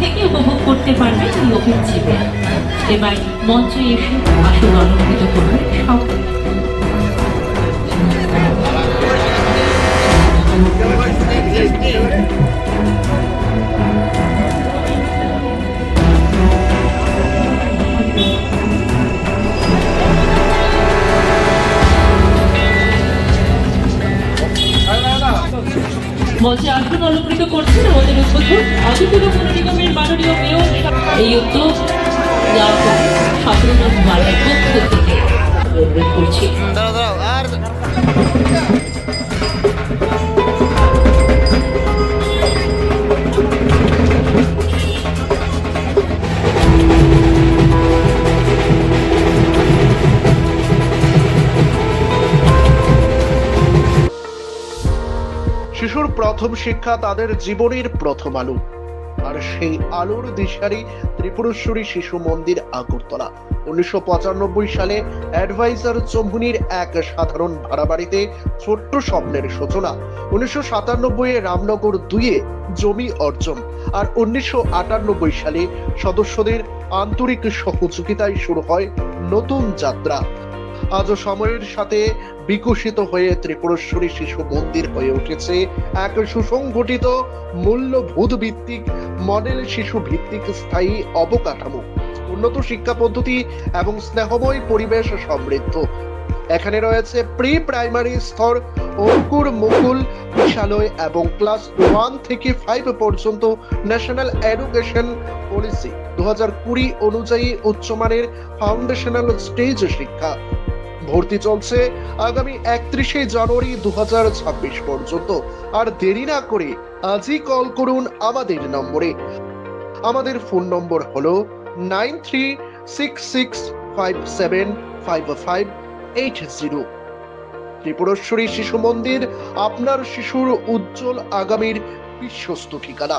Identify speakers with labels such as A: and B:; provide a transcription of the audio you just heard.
A: থেকে উপভোগ করতে পারবেন এই অভিজ্ঞতা এবার মঞ্চে এসে আসন অলঙ্কৃত করবেন মঞ্চে আসন অলঙ্কৃত করছেন আমাদের উদ্বোধন আদিপুর পৌর নিগমের মাননীয় মেয়র এই উদ্যোগ সাধারণ বাড়ির পক্ষ থেকে অনুরোধ করছি।
B: শিশুর প্রথম শিক্ষা তাদের জীবনের প্রথম আলো। আর সেই আলোর দিশারি ত্রিপুরেশ্বরী শিশু মন্দির আগরতলা। উনিশশো পঁচানব্বই সালে অ্যাডভাইজার এক সাধারণ ভাড়া বাড়িতে ছোট্ট স্বপ্নের সূচনা। উনিশশো সাতানব্বই এ রামনগর দুইয়ে জমি অর্জন। আর উনিশশো আটানব্বই সালে সদস্যদের আন্তরিক সহযোগিতায় শুরু হয় নতুন যাত্রা। আজও সময়ের সাথে বিকশিত হয়ে ত্রিপুরেশ্বরী শিশু মন্দির হয়ে উঠেছে এক সুসংগঠিত মূল্যবোধ ভিত্তিক মডেল শিশু ভিত্তিক স্থায়ী অবকাঠামো, উন্নত শিক্ষা পদ্ধতি এবং স্নেহময় পরিবেশ সমৃদ্ধ। এখানে রয়েছে প্রি প্রাইমারি স্তর, অঙ্কুর মুকুল বিশালয় এবং ক্লাস ওয়ান থেকে ফাইভ পর্যন্ত ন্যাশনাল এডুকেশন পলিসি। দু অনুযায়ী উচ্চমানের ফাউন্ডেশনাল স্টেজ শিক্ষা। ভর্তি চলছে আগামী একত্রিশে জানুয়ারি দু হাজার ছাব্বিশ পর্যন্ত। আর দেরি না করে আজই কল করুন আমাদের নম্বরে। আমাদের ফোন নম্বর হলো nine three six six five seven five five eight zero. Tripureshwari Shishu Mandir, আপনার শিশুর উজ্জ্বল আগামীর বিশ্বস্ত ঠিকানা।